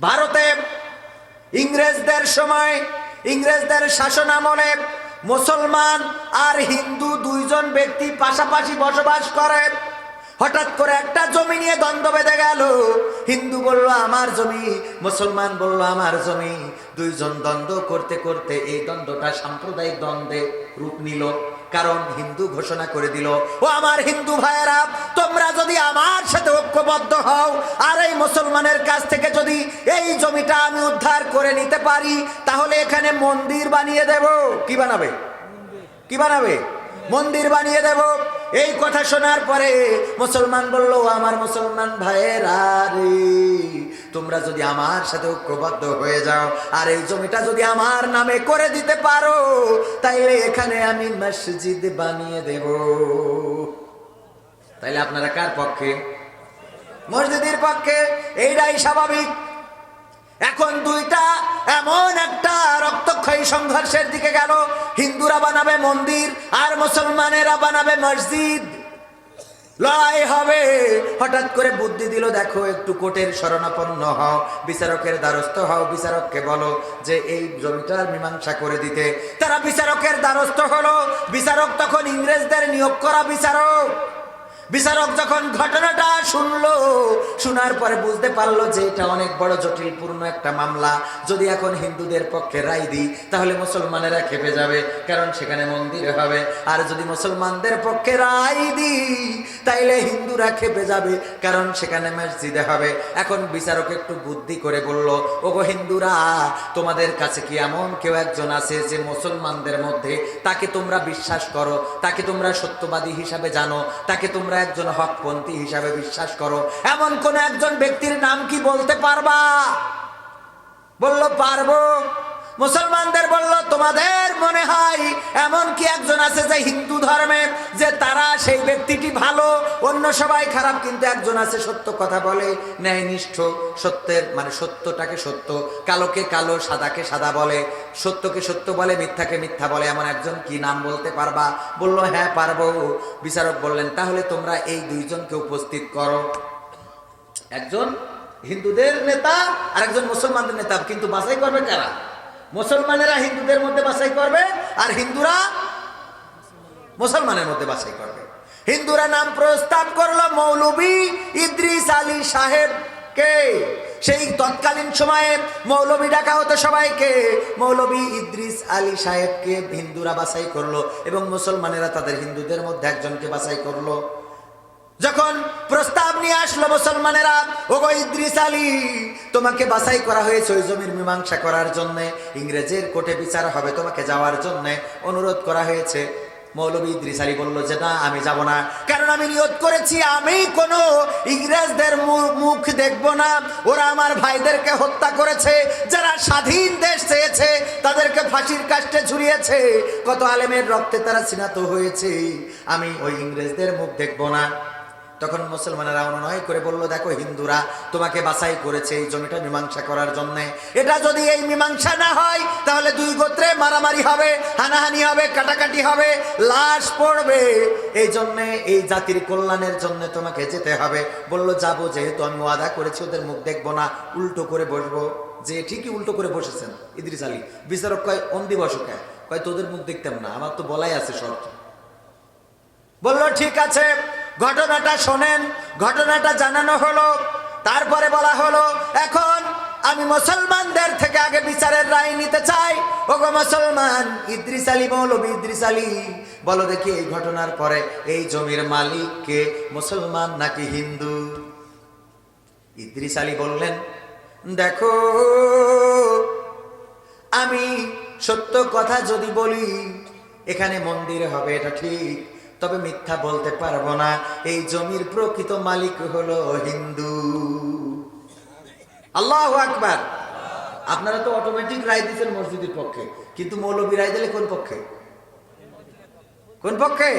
ভারতে ইংরেজদের সময় ইংরেজদের শাসন আমলে মুসলমান আর হিন্দু দুইজন ব্যক্তি পাশাপাশি বসবাস করে। হঠাৎ করে একটা জমি নিয়ে দ্বন্দ্ব বেঁধে গেল। হিন্দু বলল, আমার জমি, মুসলমান বলল, আমার জমি। দুইজন দ্বন্দ্ব করতে করতে এই দ্বন্দ্বটা সাম্প্রদায়িক দ্বন্দ্বে রূপ নিল। কারণ হিন্দু ঘোষণা করে দিল, ও আমার হিন্দু ভাইয়েরা, তোমরা যদি আমার সাথে ঐক্যবদ্ধ হও, আর এই মুসলমানের কাছ থেকে যদি এই জমিটা আমি উদ্ধার করে নিতে পারি, তাহলে এখানে মন্দির বানিয়ে দেব। কি বানাবে? কি বানাবে? মন্দির বানিয়ে দেব। এই কথা শোনার পরে মুসলমান বলল আমার মুসলমান ভাইয়েরা রে। তোমরা যদি আমার সাথে ঐক্যবদ্ধ হয়ে যাও, আর এই জমিটা যদি আমার নামে করে দিতে পারো, তাইলে এখানে আমি মসজিদ বানিয়ে দেব। তাইলে আপনারা কার পক্ষে? মসজিদের পক্ষে? এইটাই স্বাভাবিক। এখন দুইটা এমন একটা রক্তক্ষয়ী সংঘর্ষের দিকে গেল। হিন্দুরা বানাবে মন্দির, আর মুসলমানেরা বানাবে মসজিদ। লড়াই হবে। হঠাৎ করে বুদ্ধি দিল, দেখো, একটু কোর্টের শরণাপন্ন হও, বিচারকের দ্বারস্থ হও। বিচারককে বলো যে, এই জমিটার মীমাংসা করে দিতে। তারা বিচারকের দ্বারস্থ হলো। বিচারক তখন ইংরেজদের নিয়োগ করা বিচারক। বিচারক যখন ঘটনাটা শুনলো, শোনার পরে বুঝতে পারল যে এটা অনেক বড় জটিলপূর্ণ একটা মামলা। যদি এখন হিন্দুদের পক্ষে রায় দিই, তাহলে মুসলমানেরা খেপে যাবে, কারণ সেখানে মন্দির হবে। আর যদি মুসলমানদের পক্ষে রায় দিই, তাইলে হিন্দুরা খেপে যাবে, কারণ সেখানে মসজিদে হবে। এখন বিচারক একটু বুদ্ধি করে বলল, ওগো হিন্দুরা, তোমাদের কাছে কি এমন কেউ একজন আছে যে মুসলমানদের মধ্যে তাকে তোমরা বিশ্বাস করো, তাকে তোমরা সত্যবাদী হিসাবে জানো, তাকে তোমরা একজন হকপন্থী হিসাবে বিশ্বাস করো। এমন কোন একজন ব্যক্তির নাম কি বলতে পারবা? বলল, পারব। মুসলমানদের বলল, তোমাদের মনে হয় এমন কি একজন আছে যে হিন্দু ধর্মে যে তারা সেই ব্যক্তিটি ভালো, অন্য সবাই খারাপ, কিন্তু একজন আছে সত্য কথা বলে, ন্যায়নিষ্ঠ, সত্যের মানে সত্যটাকে সত্য, কালোকে কালো, সাদাকে সাদা বলে, সত্যকে সত্য বলে, মিথ্যাকে মিথ্যা বলে, এমন একজন কি নাম বলতে পারবা? বলল হ্যাঁ পারব। বিচারক বললেন, তাহলে তোমরা এই দুইজনকে উপস্থিত করো। একজন হিন্দুদের নেতা আর একজন মুসলমানদের নেতা, কিন্তু বাছাই করবে কারা? মুসলমানেরা হিন্দুদের মধ্যে বাছাই করবে আর হিন্দুরা মুসলমানের মধ্যে বাছাই করবে। হিন্দুরা নাম প্রস্তাব করল মৌলবী ইদ্রিস আলী সাহেব কে সেই তৎকালীন সময়ে মৌলবী ডাকা হতো সবাইকে। মৌলবী ইদ্রিস আলী সাহেবকে হিন্দুরা বাছাই করল এবং মুসলমানেরা তাদের হিন্দুদের মধ্যে একজনকে বাছাই করল। যখন প্রস্তাব নিয়ে আসলো মুসলমানেরা, ওগো ইদ্রিস আলী, তোমাকে বাছাই করা হয়েছে ওই জমির মীমাংসা করার জন্য, ইংরেজের কোর্টে বিচার হবে তোমাকে যাওয়ার জন্য অনুরোধ করা হয়েছে। মৌলবী ইদ্রিস আলী বলল, যে না, আমি যাব না, কারণ আমি নিয়ত করেছি, আমি কোনো ইংরেজদের মুখ দেখব না। ওরা আমার ভাইদেরকে হত্যা করেছে, যারা স্বাধীন দেশ চেয়েছে, তাদেরকে ফাঁসির কাষ্টে ঝুলিয়েছে। কত আলেমের রক্তে তারা চিনাত হয়েছে, আমি ওই ইংরেজদের মুখ দেখব না। তখন মুসলমানেরা অনুনয় করে বলল, দেখো হিন্দুরা, তোমাকে বাছাই করেছে এই জমিটা মীমাংসা করার জন্য। এটা যদি এই মীমাংসা না হয়, তাহলে দুই গোত্রে মারামারি হবে, হানাহানি হবে, কাটাকাটি হবে, লাশ পড়বে। এই জন্য, এই জাতির কল্যাণের জন্য তোমাকে যেতে হবে। বলল, যাব, যেহেতু আমি ওয়াদা করেছি, ওদের মুখ দেখব না, উল্টো করে বসবো। যে ঠিকই উল্টো করে বসেছেন, ইদ্রিস আলী। বিচারক কয় অন্দি বসকে কয়, তোদের মুখ দেখতাম না, আমার তো বলাই আছে শর্ত। বলল, ঠিক আছে। ঘটনাটা শোনেন, ঘটনাটা জানানো হলো, তারপরে বলা হলো, এখন আমি মুসলমানদের থেকে আগে বিচারের রায় নিতে চাই। ওগো মুসলমান, ইদ্রিস আলী মৌলবী, ইদ্রিস আলী, বলো দেখি এই ঘটনার পরে এই জমির মালিক কে? মুসলমান নাকি হিন্দু? ইদ্রিস আলী বললেন, দেখো, আমি সত্য কথা যদি বলি, এখানে মন্দির হবে, এটা ঠিক। তবে মিথ্যা বলতে পারব না। এই জমির প্রকৃত মালিক হলো হিন্দু। আল্লাহ আকবার। আপনারা তো অটোমেটিক রায় দিচ্ছেন মসজিদের পক্ষে। কিন্তু মৌলবী রায় দিলে কোন পক্ষে? কোন পক্ষে?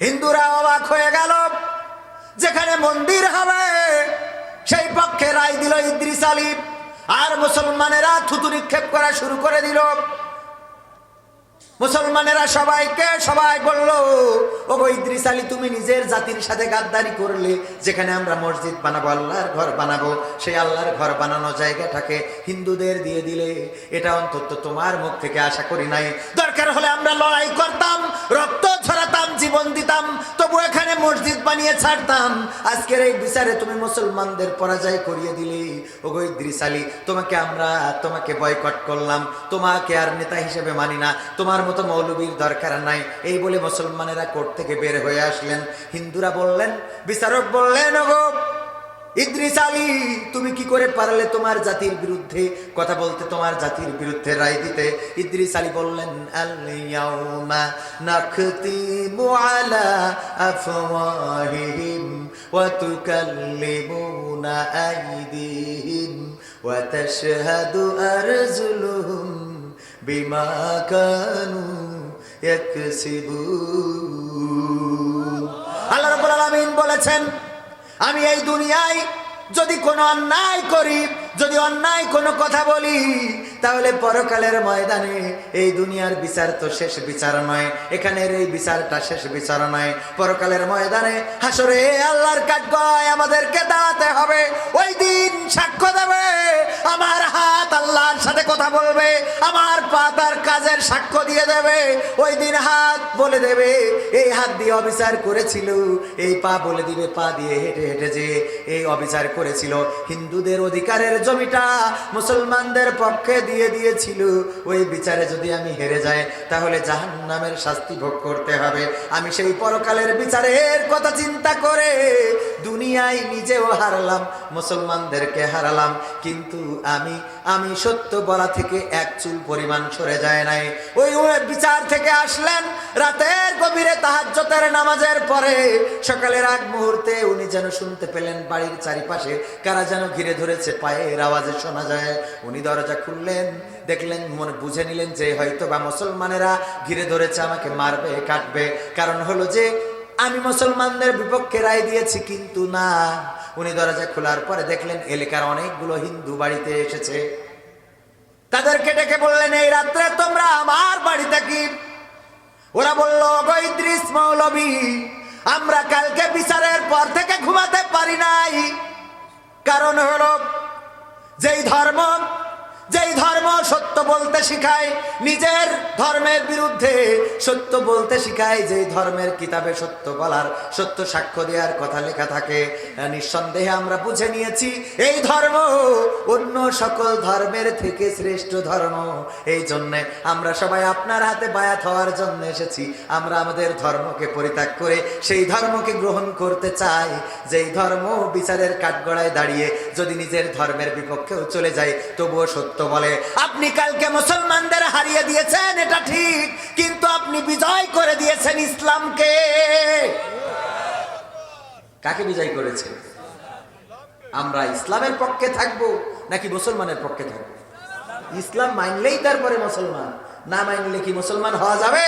হিন্দুরা অবাক হয়ে গেল। যেখানে মন্দির হবে, সেই পক্ষে রায় দিল ইদ্রিস আলী। আর মুসলমানেরা থুতু নিক্ষেপ করা শুরু করে দিল। মুসলমানেরা সবাইকে সবাই বলল ও ইদ্রিস আলী, তুমি নিজের জাতির সাথে গাদ্দারি করলে, যেখানে আমরা মসজিদ বানাবো, আল্লাহর ঘর বানাবো, সেই আল্লাহর ঘর বানানো জায়গাটাকে হিন্দুদের দিয়ে দিলে, এটা অন্তত তোমার মুখ থেকে আশা করি নাই। দরকার হলে আমরা লড়াই করতাম, রক্ত ছড়াতাম জীবন দিতাম, তবু এখানে মসজিদ বানিয়ে ছাড়তাম। আজকের এই বিচারে তুমি মুসলমানদের পরাজয় করিয়ে দিলে। ও গো ইদ্রিস আলী, তোমাকে আমরা তোমাকে বয়কট করলাম, তোমাকে আর নেতা হিসেবে মানি না, তোমার মতো মৌলবীর দরকার নাই। এই বলে মুসলমানেরা কোর্ট থেকে বের হয়ে আসলেন। হিন্দুরা বললেন, বিচারক বললেন ইদ্রিস আলী, তুমি কি করে পারলে তোমার জাতির বিরুদ্ধে কথা বলতে, তোমার জাতির বিরুদ্ধে রায় দিতে? ইদ্রিস আলী বললেন, আল-ইয়াউমা নাখতিমু আরজুলুহুম বিমা কানু ইয়াকসিবুন আল্লাহ রাব্বুল আলামিন বলেছেন, আমি এই দুনিয়ায় যদি কোনো অন্যায় করি, যদি অন্যায় কোনো কথা বলি, তাহলে পরকালের ময়দানে এই দুনিয়ার বিচার তো শেষ বিচার নয়, এখানের এই বিচারটা শেষ বিচার নয়। পরকালের ময়দানে হাসরে আল্লাহর কাঠগয় আমাদেরকে দাঁড়াতে হবে, ওই দিন সাক্ষ্য দেবে, আমার আল্লাহর সাথে কথা বলবে, আমার পা তার কাজের সাক্ষ্য দিয়ে দেবে, ওই দিন হাত বলে দেবে, এই হাত দিয়ে অবিচার করেছিল, এই পা বলে দিবে, পা দিয়ে হেঁটে হেঁটে যে এই অবিচার করেছিল। হিন্দুদের অধিকারের জমিটা মুসলমানদের পক্ষে দিয়ে দিয়েছিল, ওই বিচারে যদি আমি হেরে যাই, তাহলে জাহান্নামের শাস্তি ভোগ করতে হবে। আমি সেই পরকালের বিচারের কথা চিন্তা করে দুনিয়ায় নিজেও হারালাম, মুসলমানদেরকে হারালাম, কিন্তু আমি আমি সত্য বলা থেকে এক চুল পরিমাণ সরে যায় নাই। ওই বিচার থেকে আসলেন রাতের গভীরে তাহাজ্জতের নামাজের পরে। সকালের আগ মুহূর্তে উনি যেন শুনতে পেলেন বাড়ির চারিপাশে কারা যেন ঘিরে ধরেছে পায়ের আওয়াজে শোনা যায়। উনি দরজা খুললেন, দেখলেন, মনে বুঝে নিলেন যে হয়তো বা মুসলমানেরা ঘিরে ধরেছে, আমাকে মারবে, কাটবে। কারণ হলো যে, আমি মুসলমানদের বিপক্ষে রায় দিয়েছি, কিন্তু না। উনি দরজা খোলার পরে দেখলেন এলাকার অনেকগুলো হিন্দু বাড়িতে এসেছে। তাদেরকে ডেকে বললেন, এই রাত্রে তোমরা আমার বাড়ি থাকি ওরা বলল গৈদ্রিস মৌলবী, আমরা কালকে বিচারের পর থেকে ঘুমাতে পারি নাই। কারণ হলো, যেই ধর্ম যেই ধর্ম সত্য বলতে শিখায়, নিজের ধর্মের বিরুদ্ধে সত্য বলতে শিখায়, যেই ধর্মের কিতাবে সত্য বলার, সত্য সাক্ষ্য দেওয়ার কথা লেখা থাকে নিঃসন্দেহে আমরা বুঝে নিয়েছি, এই ধর্ম অন্য সকল ধর্মের থেকে শ্রেষ্ঠ ধর্ম। এই জন্যে আমরা সবাই আপনার হাতে বায়াত হওয়ার জন্য এসেছি। আমরা আমাদের ধর্মকে পরিত্যাগ করে সেই ধর্মকে গ্রহণ করতে চাই। যেই ধর্ম বিচারের কাঠগড়ায় দাঁড়িয়ে যদি নিজের ধর্মের বিপক্ষেও চলে যায়, তবুও সত্য বলে। আপনি কালকে মুসলমানদের হারিয়ে দিয়েছেন, এটা ঠিক, কিন্তু আপনি বিজয় করে দিয়েছেন ইসলামকে। কাকে বিজয় করেছেন আমরা ইসলামের পক্ষে থাকব নাকি মুসলমানের পক্ষে থাকব? ইসলাম মানলেই তারপরে মুসলমান, না মানলে কি মুসলমান হওয়া যাবে?